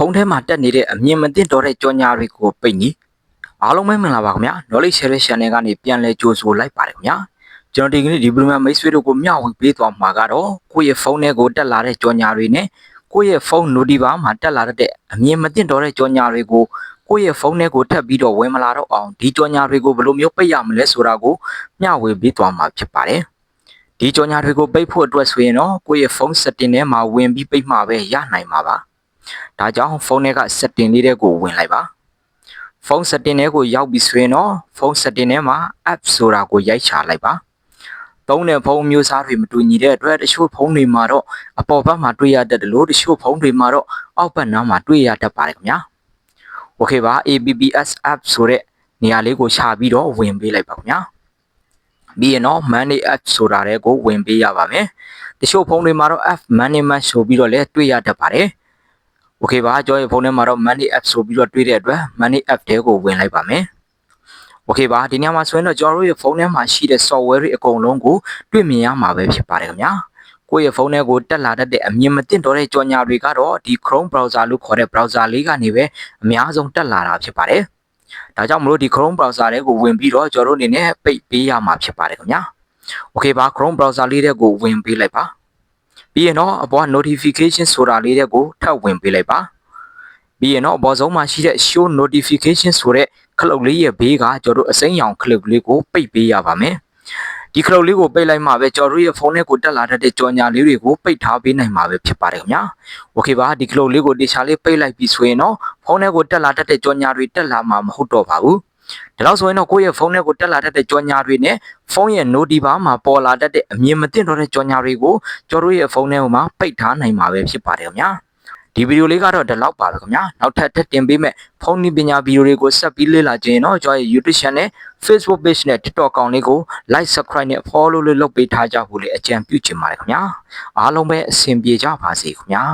ဖုန်းထဲမှာတက်နေတဲ့အမြင်မသိတော့တဲ့ကြော်ညာတွေကိုပိတ်ညီအားလုံးပဲမင်္ဂလာပါခင်ဗျာ Knowledge Share Channel ကနေပြန်လဲကြိုဆိုလိုက်ပါတယ်ခင်ဗျာကျွန်တော်ဒီကနေ့ဒီပရိုဂရမ်မိတ်ဆွေတို့ကိုမျှဝေပေးသွားမှာကတော့ကိုယ့်ရဲ့ဖုန်းထဲကိုတက်လာတဲ့ကြော်ညာတွေနဲ့ကိုယ့်ရဲ့ဖုန်း notifier မှာတက်လာတဲ့အမြင်မသိတော့တဲ့ကြော်ညာတွေကိုကိုယ့်ရဲ့ဖုန်းထဲကိုထပ်ပြီးတော့ဝင်မလာတော့အောင်ဒီကြော်ညာတွေကိုဘယ်လိုမျိုးပိတ်ရမလဲဆိုတာကိုမျှဝေပေးသွားမှာဖြစ်ပါတယ်ဒီကြော်ညာတွေကိုပိတ်ဖို့အတွက်ဆိုရင်တော့ကိုယ့်ရဲ့ဖုန်း setting ထဲမှာဝင်ပြီးပိတ်မှပဲရနိုင်မှာပါ ဒါကြောင့်ဖုန်းထဲက setting လေးတွေကိုဝင်လိုက်ပါဖုန်း setting တွေကိုရောက်ပြီဆိုရင်တော့ဖုန်း setting ထဲမှာ app ဆိုတာကိုရိုက်ချလိုက်ပါသုံးတဲ့ဖုန်းမျိုးစားတွေမတူညီတဲ့အတွက်တချို့ဖုန်းတွေမှာတော့အပေါ်ဘက်မှာတွေ့ရတတ်တယ်လို့တချို့ဖုန်းတွေမှာတော့အောက်ဘက်နားမှာတွေ့ရတတ်ပါတယ်ခင်ဗျာโอเคပါ APPS app ဆိုတဲ့နေရာလေးကိုခြာပြီးတော့ဝင်ပေးလိုက်ပါခင်ဗျာပြီးရင်တော့ money app ဆိုတာတွေကိုဝင်ပေးရပါမယ်တချို့ဖုန်းတွေမှာတော့ app management ဆိုပြီးတော့လည်းတွေ့ရတတ်ပါတယ် โอเคပါကျွန်တော်ရဲ့ဖုန်းထဲမှာတော့ money app ဆိုပြီးတော့တွေ့တဲ့အတွက် money app တဲကိုဝင်လိုက်ပါမယ်โอเคပါဒီညမှာဆိုရင်တော့ကျွန်တော်တို့ရဲ့ဖုန်းထဲမှာရှိတဲ့ software တွေအကုန်လုံးကိုတွေ့မြင်ရမှာပဲဖြစ်ပါတယ်ခင်ဗျာကိုယ့်ရဲ့ဖုန်းထဲကိုတက်လာတတ်တဲ့အမြင်မသိတော့တဲ့ကြော်ညာတွေကတော့ဒီ Chrome browser လို့ခေါ်တဲ့ browser လေးကနေပဲအများဆုံးတက်လာတာဖြစ်ပါတယ်ဒါကြောင့်မလို့ဒီ Chrome browser တွေကိုဝင်ပြီးတော့ကျွန်တော်တို့အနေနဲ့ပိတ်ပေးရမှာဖြစ်ပါတယ်ခင်ဗျာโอเคပါ Chrome browser လေးတွေကိုဝင်ပေးလိုက်ပါ ပြီးရင်တော့အပေါ် notification ဆိုတာလေးတဲ့ကိုထပ်ဝင်ပေးလိုက်ပါပြီးရင်တော့အပေါ်ဆုံးမှာရှိတဲ့ show notification ဆိုတဲ့ cloud လေးရဲ့ဘေးကကျွန်တော်တို့အစိမ်းရောင် cloud လေးကိုပိတ်ပေးရပါမယ်ဒီ cloud လေးကိုပိတ်လိုက်မှပဲကျွန်တော်တို့ရဲ့ဖုန်းထဲကိုတက်လာတတ်တဲ့ကြော်ညာလေးတွေကိုပိတ်ထားပေးနိုင်မှာပဲဖြစ်ပါတယ်ခင်ဗျာ okay ပါဒီ cloud လေးကိုတေချာလေးပိတ်လိုက်ပြီဆိုရင်တော့ဖုန်းထဲကိုတက်လာတတ်တဲ့ကြော်ညာတွေတက်လာမှာမဟုတ်တော့ပါဘူး ဒါလို့ဆိုရင်တော့ကိုယ့်ရဲ့ဖုန်းထဲကိုတက်လာတတ်တဲ့ကြော်ညာတွေနဲ့ဖုန်းရဲ့ notifier မှာပေါ်လာတတ်တဲ့အမြင်မသိတော့တဲ့ကြော်ညာတွေကိုကျွန်တော်တို့ရဲ့ဖုန်းထဲမှာပိတ်ထားနိုင်မှာပဲဖြစ်ပါတယ်ခင်ဗျာဒီဗီဒီယိုလေးကတော့ဒီလောက်ပါပဲခင်ဗျာနောက်ထပ်ထပ်တင်ပေးမဲ့ဖုန်းနည်းပညာဗီဒီယိုတွေကိုဆက်ပြီးလေ့လာကြရင်တော့ကျွန်တော်ရဲ့ YouTube channel Facebook page နဲ့ TikTok ကောင်လေးကို like subscribe နဲ့ follow လို့လုပ်ပေးထားကြဖို့လေအကြံပြုချင်ပါတယ်ခင်ဗျာအားလုံးပဲအဆင်ပြေကြပါစေခင်ဗျာ